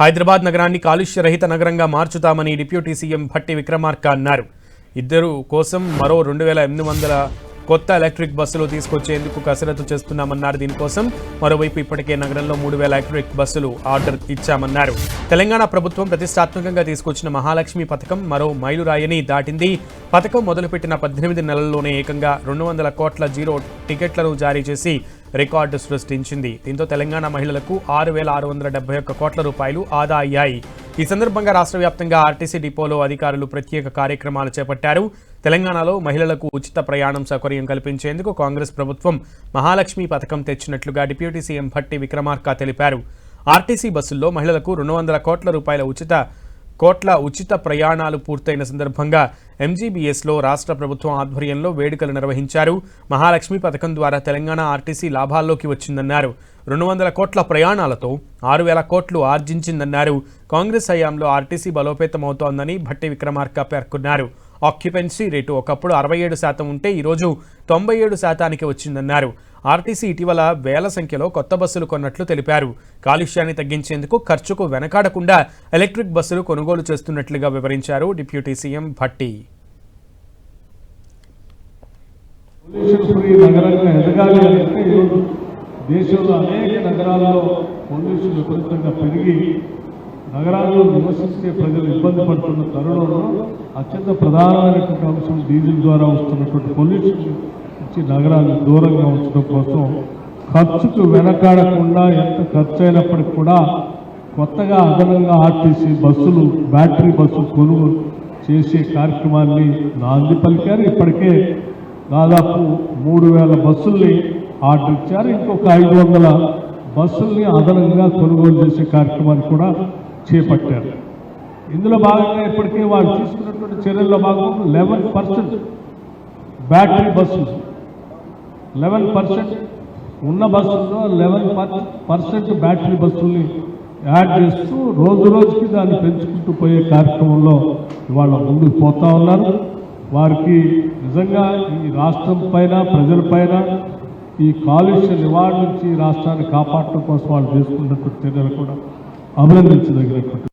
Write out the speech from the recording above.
హైదరాబాద్ నగరాన్ని కాలుష్య రహిత నగరంగా మార్చుతామని డిప్యూటీ సీఎం భట్టి విక్రమార్క అన్నారు. ఇద్దరు కోసం మరో రెండు వేల ఎనిమిది వందల కొత్త ఎలక్ట్రిక్ బస్సులు తీసుకొచ్చేందుకు కసరత్తు చేస్తున్నామన్నారు. దీనికోసం మరోవైపు ఇప్పటికే నగరంలో మూడు వేల ఎలక్ట్రిక్ బస్సులు ఆర్డర్ ఇచ్చామన్నారు. తెలంగాణ ప్రభుత్వం ప్రతిష్టాత్మకంగా తీసుకొచ్చిన మహాలక్ష్మి పథకం మరో మైలురాయిని దాటింది. పథకం మొదలుపెట్టిన పద్దెనిమిది నెలల్లోనే ఏకంగా రెండు వందల కోట్ల జీరో టికెట్లను జారీ చేసి రికార్డు సృష్టించింది. దీంతో తెలంగాణ మహిళలకు ఆరు వేల ఆరు వందల డెబ్బై ఒక్క కోట్ల రూపాయలు ఆదా అయ్యాయి. ఈ సందర్భంగా రాష్ట్ర వ్యాప్తంగా ఆర్టీసీ డిపోలో అధికారులు ప్రత్యేక కార్యక్రమాలు చేపట్టారు. తెలంగాణలో మహిళలకు ఉచిత ప్రయాణం సౌకర్యం కల్పించేందుకు కాంగ్రెస్ ప్రభుత్వం మహాలక్ష్మి పథకం తెచ్చినట్లుగా డిప్యూటీ సీఎం భట్టి విక్రమార్క తెలిపారు. ఆర్టీసీ బస్సుల్లో మహిళలకు రెండు వందల కోట్ల రూపాయల ఉచిత కోట్ల ఉచిత ప్రయాణాలు పూర్తయిన సందర్భంగా ఎంజీబీఎస్లో రాష్ట్ర ప్రభుత్వం ఆధ్వర్యంలో వేడుకలు నిర్వహించారు. మహాలక్ష్మి పథకం ద్వారా తెలంగాణ ఆర్టీసీ లాభాల్లోకి వచ్చిందన్నారు. రెండు వందల కోట్ల ప్రయాణాలతో ఆరు వేల కోట్లు ఆర్జించిందన్నారు. కాంగ్రెస్ హయాంలో ఆర్టీసీ బలోపేతమవుతోందని భట్టి విక్రమార్క పేర్కొన్నారు. ఆక్యుపెన్సీ రేటు ఒకప్పుడు అరవై ఏడు శాతం ఉంటే ఈరోజు తొంభై ఏడు శాతానికి వచ్చిందన్నారు. ఆర్టీసీ ఇటీవల వేల సంఖ్యలో కొత్త బస్సులు కొన్నట్లు తెలిపారు. కాలుష్యాన్ని తగ్గించేందుకు ఖర్చుకు వెనకాడకుండా ఎలక్ట్రిక్ బస్సులు కొనుగోలు చేస్తున్నట్లుగా వివరించారు డిప్యూటీ సీఎం భట్టి. దేశంలో అనేక నగరాల్లో పొల్యూషన్ విపరీతంగా పెరిగి నగరాల్లో నివసిస్తే ప్రజలు ఇబ్బంది పడుతున్న తరుణంలో అత్యంత ప్రధానమైనటువంటి అంశం డీజిల్ ద్వారా వస్తున్నటువంటి పొల్యూషన్ నుంచి నగరాలు దూరంగా ఉంచడం కోసం ఖర్చుకు వెనకాడకుండా ఎంత ఖర్చు అయినప్పటికీ కూడా కొత్తగా అదనంగా ఆర్టీసీ బస్సులు బ్యాటరీ బస్సులు కొనుగోలు చేసే కార్యక్రమాన్ని నాంది పలికారు. ఇప్పటికే దాదాపు మూడు వేల బస్సుల్ని ఆర్డర్ ఇచ్చారు. ఇంకొక ఐదు వందల బస్సుల్ని అదనంగా కొనుగోలు చేసే కార్యక్రమాన్ని కూడా చేపట్టారు. ఇందులో భాగంగా ఇప్పటికే వారు తీసుకున్నటువంటి చర్యల్లో భాగంగా లెవెన్ పర్సెంట్ బ్యాటరీ బస్సులు లెవెన్ పర్సెంట్ ఉన్న బస్సుల్లో లెవెన్ పర్సెంట్ బ్యాటరీ బస్సుల్ని యాడ్ చేస్తూ రోజు రోజుకి దాన్ని పెంచుకుంటూ పోయే కార్యక్రమంలో ఇవాళ ముందుకు పోతా ఉన్నారు. వారికి నిజంగా ఈ రాష్ట్రం పైన ప్రజల పైన ఈ కాలుష్య నివారణ నుంచి ఈ రాష్ట్రాన్ని కాపాడటం కోసం వాళ్ళు చేసుకున్నటువంటి చర్యలు కూడా అభినందించదగినటువంటి